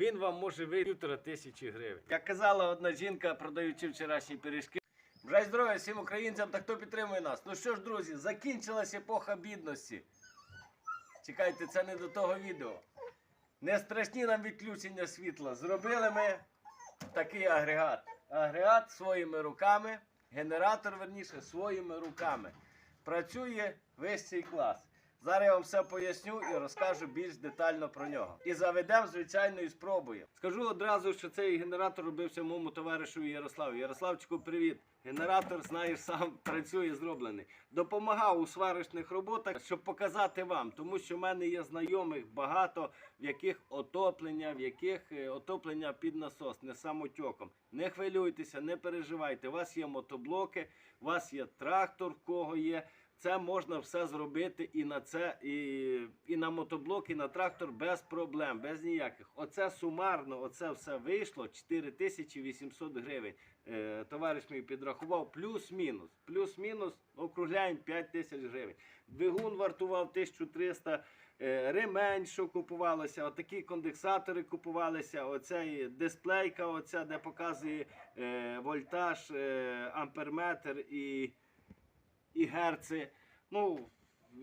він вам може вийти півтора тисячі гривень. Як казала одна жінка, продаючи вчорашні пиріжки. Бажаю здоров'я всім українцям та хто підтримує нас. Ну що ж, друзі, закінчилась епоха бідності. Чекайте, це не до того відео. Не страшні нам відключення світла. Зробили ми такий агрегат. Агрегат своїми руками, генератор, верніше, своїми руками. Працює весь цей клас. Зараз я вам все поясню і розкажу більш детально про нього. І заведемо, звичайно, і спробуємо. Скажу одразу, що цей генератор робився моєму товаришу Ярославу. Ярославчику, привіт. Генератор, знаєш, сам працює зроблений. Допомагав у сварочних роботах, щоб показати вам, тому що в мене є знайомих багато, в яких отоплення, в яких е, отоплення під насос, не самотьоком. Не хвилюйтеся, не переживайте. У вас є мотоблоки, у вас є трактор, в кого є. Це можна все зробити і на це, і, і на мотоблок, і на трактор без проблем, без ніяких. Оце сумарно, оце все вийшло 4800 гривень. Е, товариш мій підрахував, плюс-мінус. Плюс-мінус округляємо 5 тисяч гривень. Двигун вартував 1300 е, ремень, що купувалося, отакі конденсатори купувалися, оцей дисплейка, оця, де показує е, вольтаж, е, амперметр і і герци. Ну,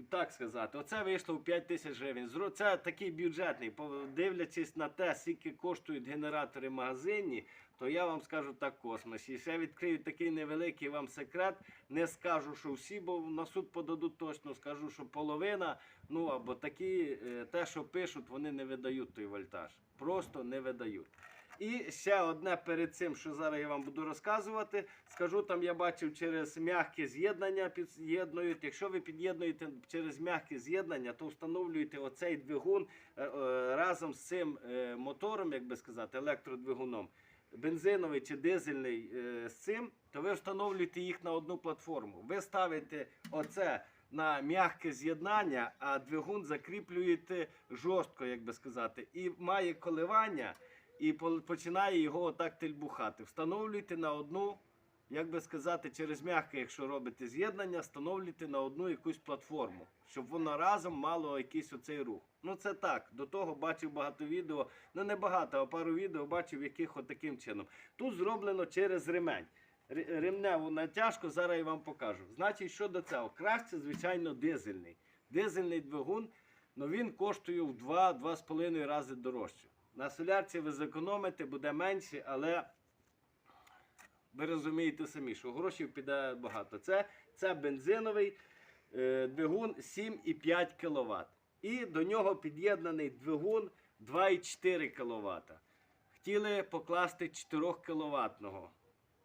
так сказати, оце вийшло в 5 тисяч гривень. Це такий бюджетний. Дивлячись на те, скільки коштують генератори магазинні, то я вам скажу так космос. І ще відкрию такий невеликий вам секрет. Не скажу, що всі, бо на суд подадуть точно, скажу, що половина, ну або такі, е, те, що пишуть, вони не видають той вольтаж. Просто не видають. І ще одне перед цим, що зараз я вам буду розказувати. Скажу, там я бачив через м'яке з'єднання під'єднують. Якщо ви під'єднуєте через м'яке з'єднання, то встановлюєте оцей двигун е, е, разом з цим е, мотором, як би сказати, електродвигуном. Бензиновий чи дизельний з цим, то ви встановлюєте їх на одну платформу. Ви ставите оце на м'яке з'єднання, а двигун закріплюєте жорстко, як би сказати, і має коливання і починає його отак тельбухати. Встановлюйте на одну, як би сказати, через м'яке, якщо робите з'єднання, встановлюйте на одну якусь платформу, щоб воно разом мало якийсь оцей рух. Ну це так. До того бачив багато відео, ну не багато, а пару відео бачив, яких таким чином. Тут зроблено через ремень. Ре- Ремневу натяжку зараз я вам покажу. Значить, що до цього? Краще, звичайно, дизельний. Дизельний двигун, ну він коштує в 2-2,5 рази дорожче. На солярці ви зекономите, буде менше, але ви розумієте самі, що грошей піде багато. Це, це бензиновий е, двигун 7,5 кВт. І до нього під'єднаний двигун 2,4 кВт. Хотіли покласти 4 кВт.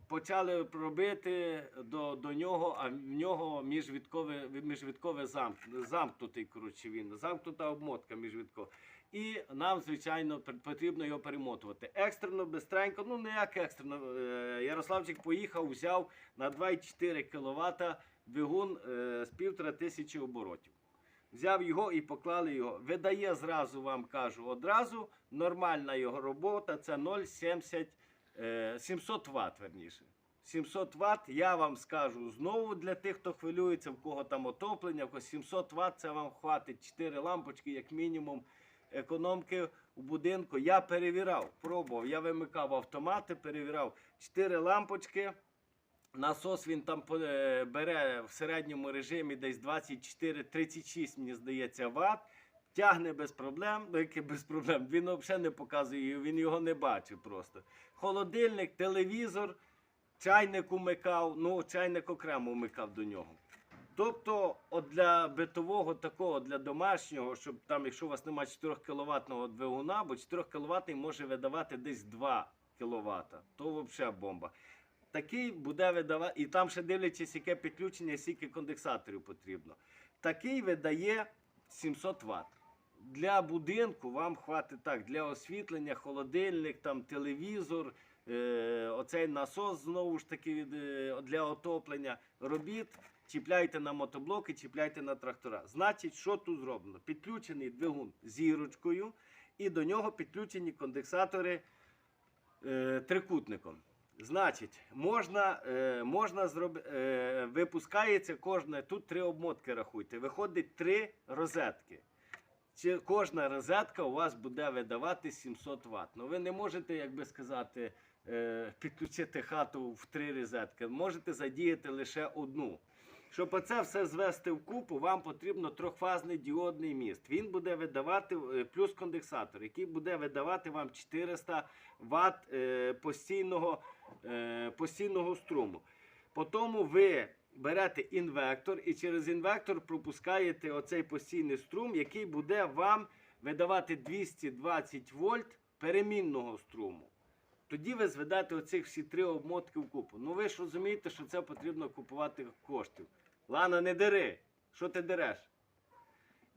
Почали робити до, до нього, а в нього міжвідкове, міжвідкове замк, замкнутий, коротше, він, замкнута обмотка міжвідкова. І нам, звичайно, потрібно його перемотувати. Екстрено, бистренько, ну не як екстрено. Е, Ярославчик поїхав, взяв на 2,4 кВт двигун е, з півтора тисячі оборотів. Взяв його і поклали його. Видає зразу, вам кажу, одразу нормальна його робота це 0,70 е, 700 Вт, верніше. 700 Вт, я вам скажу знову для тих, хто хвилюється, в кого там отоплення, в кого 700 Вт, це вам хватить 4 лампочки, як мінімум, економки у будинку. Я перевіряв, пробував, я вимикав автомати, перевіряв 4 лампочки. Насос він там е, бере в середньому режимі десь 24-36, мені здається, ватт. Тягне без проблем, ну яке без проблем. Він взагалі не показує, він його не бачив просто. Холодильник, телевізор, чайник умикав, ну чайник окремо умикав до нього. Тобто, от для битового такого, для домашнього, щоб там, якщо у вас немає 4 кВт двигуна, бо 4 кВт може видавати десь 2 кВт, то взагалі бомба. Такий буде видавати, і там ще дивлячись, яке підключення, скільки конденсаторів потрібно. Такий видає 700 Вт. Для будинку вам хватить так, для освітлення, холодильник, там, телевізор, е, оцей насос знову ж таки е, для отоплення. Робіть, чіпляйте на мотоблоки, чіпляйте на трактора. Значить, що тут зроблено? Підключений двигун зірочкою, і до нього підключені конденсатори е, трикутником. Значить, можна, е, можна зроб... е, випускається кожне, тут три обмотки рахуйте. Виходить три розетки. чи кожна розетка у вас буде видавати 700 Вт. Ну ви не можете, як би сказати, е, підключити хату в три розетки. Можете задіяти лише одну. Щоб оце все звести в купу, вам потрібно трьохфазний діодний міст. Він буде видавати е, плюс конденсатор, який буде видавати вам 400 Вт е, постійного, е, постійного струму. Потім ви берете інвектор і через інвектор пропускаєте оцей постійний струм, який буде вам видавати 220 вольт перемінного струму. Тоді ви зведете оцих всі три обмотки в купу. Ну ви ж розумієте, що це потрібно купувати коштів. Лана, не дери. Що ти дереш?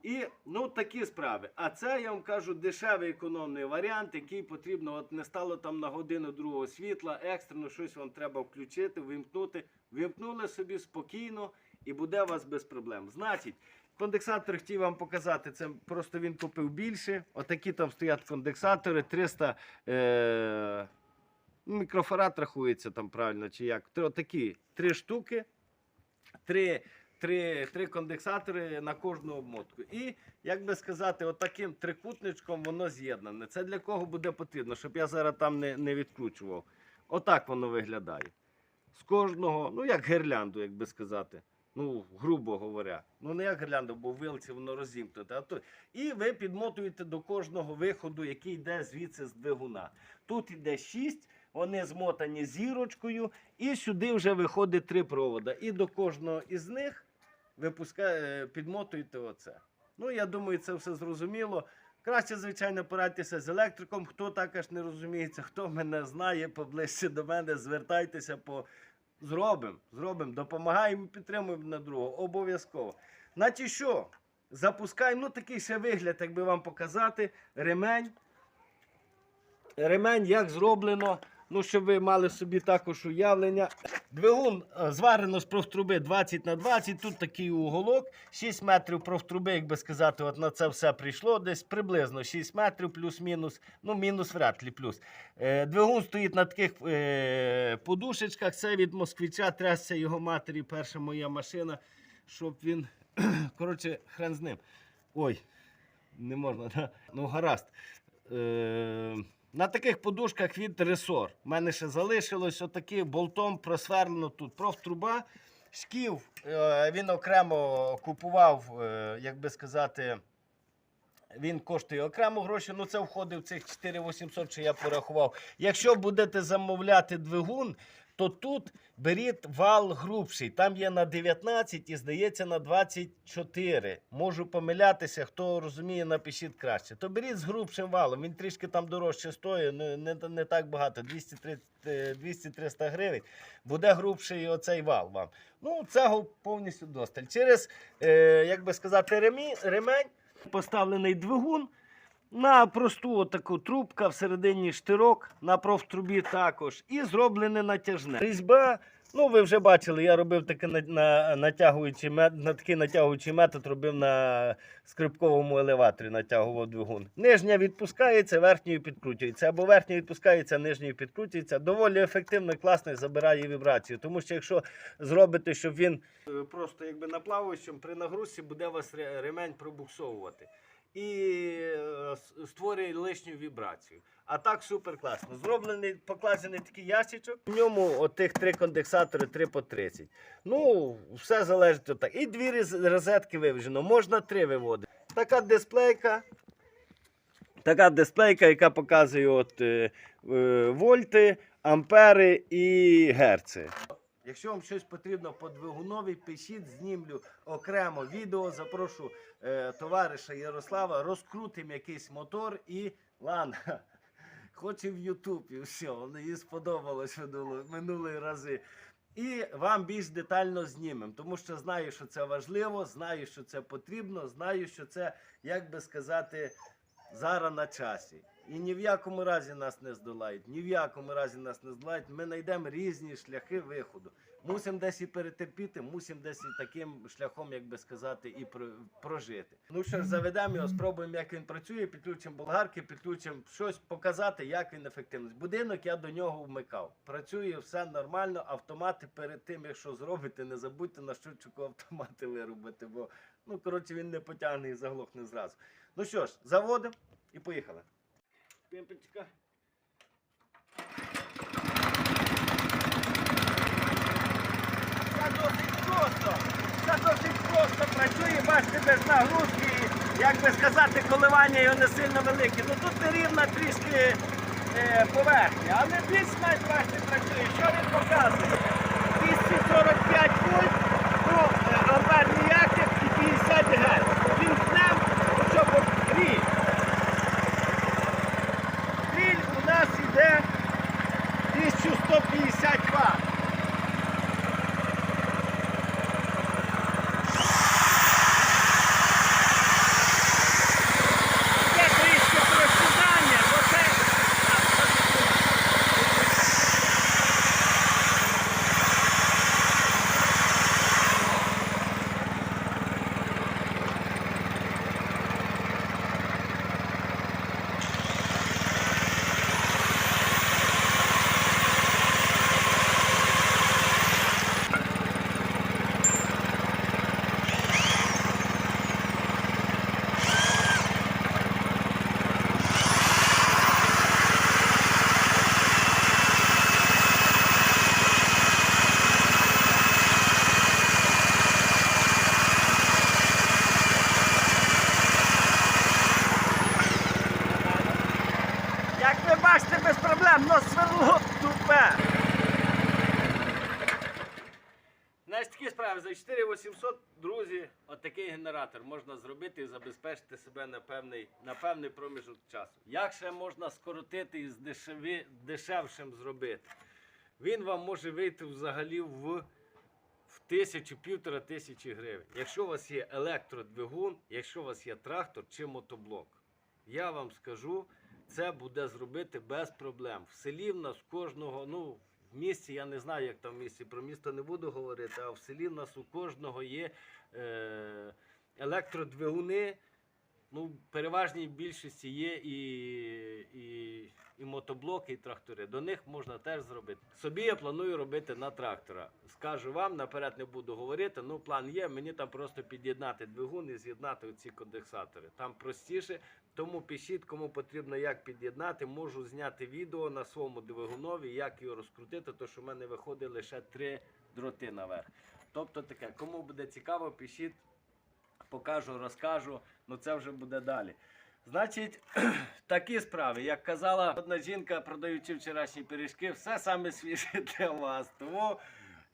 І ну такі справи. А це я вам кажу дешевий економний варіант, який потрібно, от не стало там на годину другого світла, екстрено щось вам треба включити, вимкнути. Вимкнули собі спокійно і буде у вас без проблем. Значить, конденсатор хотів вам показати, це просто він купив більше. Отакі там стоять конденсатори, 300 е- мікрофарад рахується там правильно, чи як. Отакі три штуки, три, три, три конденсатори на кожну обмотку. І, як би сказати, отаким трикутничком воно з'єднане. Це для кого буде потрібно, щоб я зараз там не, не відкручував. Отак воно виглядає. З кожного, ну як гірлянду, як би сказати. Ну, грубо говоря. Ну, не як гірлянду, бо вилці воно розімкнуте. А то... І ви підмотуєте до кожного виходу, який йде звідси з двигуна. Тут йде 6, вони змотані зірочкою, і сюди вже виходить три провода. І до кожного із них ви підмотуєте оце. Ну, я думаю, це все зрозуміло. Краще, звичайно, порадьтеся з електриком. Хто також не розуміється, хто мене знає поближче до мене, звертайтеся по. Зробимо, зробимо, допомагаємо, підтримуємо на другого. Обов'язково. Значить що? Запускаємо, ну такий ще вигляд, як би вам показати. Ремень. Ремень як зроблено. Ну, щоб ви мали собі також уявлення. Двигун е, зварено з профтруби 20 на 20. Тут такий уголок. 6 метрів профтруби, як би сказати, от на це все прийшло. Десь приблизно 6 метрів, плюс-мінус. Ну, мінус вряд ли плюс. Е, двигун стоїть на таких е, подушечках. Це від москвича, трясся його матері, перша моя машина, щоб він. Коротше, хрен з ним. Ой, не можна, да? ну гаразд. На таких подушках від ресор. У мене ще залишилось отакий болтом просверлено тут профтруба. Шків е, він окремо купував, е, як би сказати, він коштує окремо гроші. Ну це входить в цих 4800, що я порахував. Якщо будете замовляти двигун, то тут беріть вал грубший. Там є на 19 і здається на 24. Можу помилятися, хто розуміє, напишіть краще. То беріть з грубшим валом. Він трішки там дорожче стоїть, не, не, не так багато, 200-300 200-300 гривень. Буде грубший оцей вал вам. Ну, цього повністю досталь. Через, е, як би сказати, ремі, ремень поставлений двигун. На просту таку трубка, всередині штирок, на профтрубі також. І зроблене натяжне. Різьба, ну ви вже бачили, я робив таке на, на, натягуючий, на такий натягуючий метод, робив на скрипковому елеваторі, натягував двигун. Нижня відпускається, верхньою підкручується. Або верхня відпускається, нижньою підкручується. Доволі ефективно і класно забирає вібрацію. Тому що якщо зробити, щоб він е, просто якби на плаваючому, при нагрузці буде вас ремень пробуксовувати і е, створює лишню вібрацію. А так супер класно. Зроблений, покладений такий ящичок. В ньому отих три конденсатори 3 по 30. Ну, все залежить від так. І дві розетки виважено. Можна три виводити. Така дисплейка. Така дисплейка, яка показує от, е, е, вольти, ампери і герци. Якщо вам щось потрібно по двигунові, пишіть, знімлю окремо відео. Запрошу е, товариша Ярослава, розкрутимо якийсь мотор і ладно, хоч і в Ютуб, і все, їй сподобалось минулі рази. І вам більш детально знімемо, тому що знаю, що це важливо, знаю, що це потрібно, знаю, що це, як би сказати, зараз на часі. І ні в якому разі нас не здолають, ні в якому разі нас не здолають. Ми знайдемо різні шляхи виходу. Мусимо десь і перетерпіти, мусимо десь і таким шляхом, як би сказати, і про- прожити. Ну що ж, заведемо його, спробуємо, як він працює, підключимо болгарки, підключимо щось показати, як він ефективний. Будинок я до нього вмикав. Працює все нормально, автомати перед тим, якщо зробите, не забудьте на щучку автомати виробити, бо ну коротше він не потягне і заглохне зразу. Ну що ж, заводимо і поїхали. Пимпочка. Все досить просто. Все досить просто працює, бачите, без нагрузки. Як би сказати, коливання його не сильно великі. Ну тут нерівна трішки е, поверхня, але більш-менш бачите працює. Що він показує? 245 вольт, ну, е, ампер ніяких і 50 Гц. Він днем, ну що, бо грій. Стріль у нас йде 1150 Вт. Є трішки просідання, бо це. Як ви бачите, без проблем, но сверло тупе. Значить, такі справи за 4800, друзі, отакий генератор можна зробити і забезпечити себе на певний, на певний проміжок часу. Як ще можна скоротити і здешеві, дешевшим зробити? Він вам може вийти взагалі в, в тисячу, півтора тисячі гривень. Якщо у вас є електродвигун, якщо у вас є трактор чи мотоблок. Я вам скажу, це буде зробити без проблем. В селі в нас кожного, ну, місті, я не знаю, як там в місті, про місто не буду говорити, а в селі в нас у кожного є е, електродвигуни. Ну, в переважній більшості є і, і, і мотоблоки, і трактори. До них можна теж зробити. Собі я планую робити на трактора. Скажу вам, наперед не буду говорити, ну план є. Мені там просто під'єднати двигун і з'єднати ці конденсатори. Там простіше, тому пишіть, кому потрібно як під'єднати. Можу зняти відео на своєму двигунові, як його розкрутити, то що в мене виходить лише три дроти наверх. Тобто таке, кому буде цікаво, пишіть, покажу, розкажу, ну це вже буде далі. Значить, такі справи, як казала одна жінка, продаючи вчорашні пиріжки, все саме свіже для вас. Тому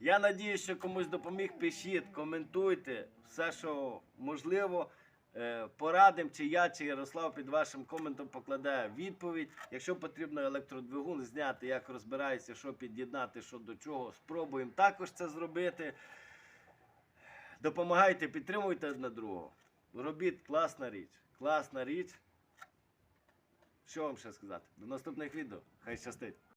я надію, що комусь допоміг. Пишіть, коментуйте все, що можливо. Е, Порадим, чи я, чи Ярослав під вашим коментом покладає відповідь. Якщо потрібно електродвигун зняти, як розбирається, що під'єднати, що до чого, спробуємо також це зробити. Допомагайте, підтримуйте одне другого. Робіть класна річ. Класна річ. Що вам ще сказати? До наступних відео. Хай щастить.